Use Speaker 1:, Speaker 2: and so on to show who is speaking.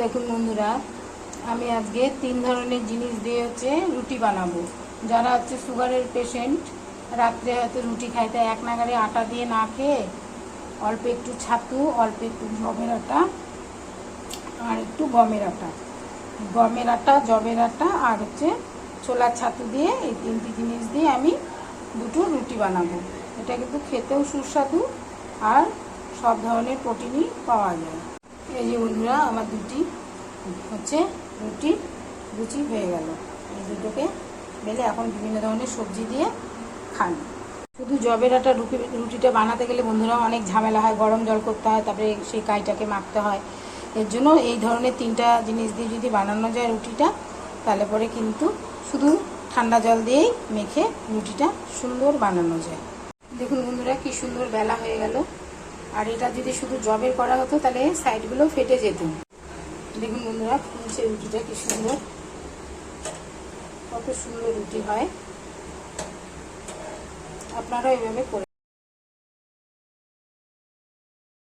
Speaker 1: দেখুন বন্ধুরা, আমি আজকে তিন ধরনের জিনিস দিয়ে হচ্ছে রুটি বানাবো। যারা হচ্ছে সুগারের পেশেন্ট রাত্রে হয়তো রুটি খাইতে এক নাগারে আটা দিয়ে না খেয়ে অল্প একটু ছাতু, অল্প একটু জবের আটা আর একটু গমের আটা। গমের আটা, জবের আটা আর হচ্ছে ছোলার ছাতু দিয়ে এই তিনটি জিনিস দিয়ে আমি দুটো রুটি বানাবো। এটা কিন্তু খেতেও সুস্বাদু আর সব ধরনের প্রোটিনই পাওয়া যায়। এই যে বন্ধুরা, আমার দুটি, হচ্ছে রুটি, লুচি হয়ে গেল। এই দুটোকে বেলে এখন বিভিন্ন ধরনের সবজি দিয়ে খান। শুধু জবের আটা রুটি, রুটিটা বানাতে গেলে বন্ধুরা অনেক ঝামেলা হয়, গরম জল করতে হয়, তারপরে সেই কাইটাকে মাখতে হয়। এর জন্য এই ধরনের তিনটা জিনিস দিয়ে যদি বানানো যায় রুটিটা, তাহলে পরে কিন্তু শুধু ঠান্ডা জল দিয়েই মেখে রুটিটা সুন্দর বানানো যায়। দেখুন বন্ধুরা, কি সুন্দর বেলা হয়ে গেল। আর এটা যদি শুধু জবের করা হতো, তাহলে সাইডগুলো ফেটে যেত। দেখুন বন্ধুরা, ফুলছে রুটিটা কি সুন্দর। কত সুন্দর রুটি হয়। আপনারা এইভাবে করে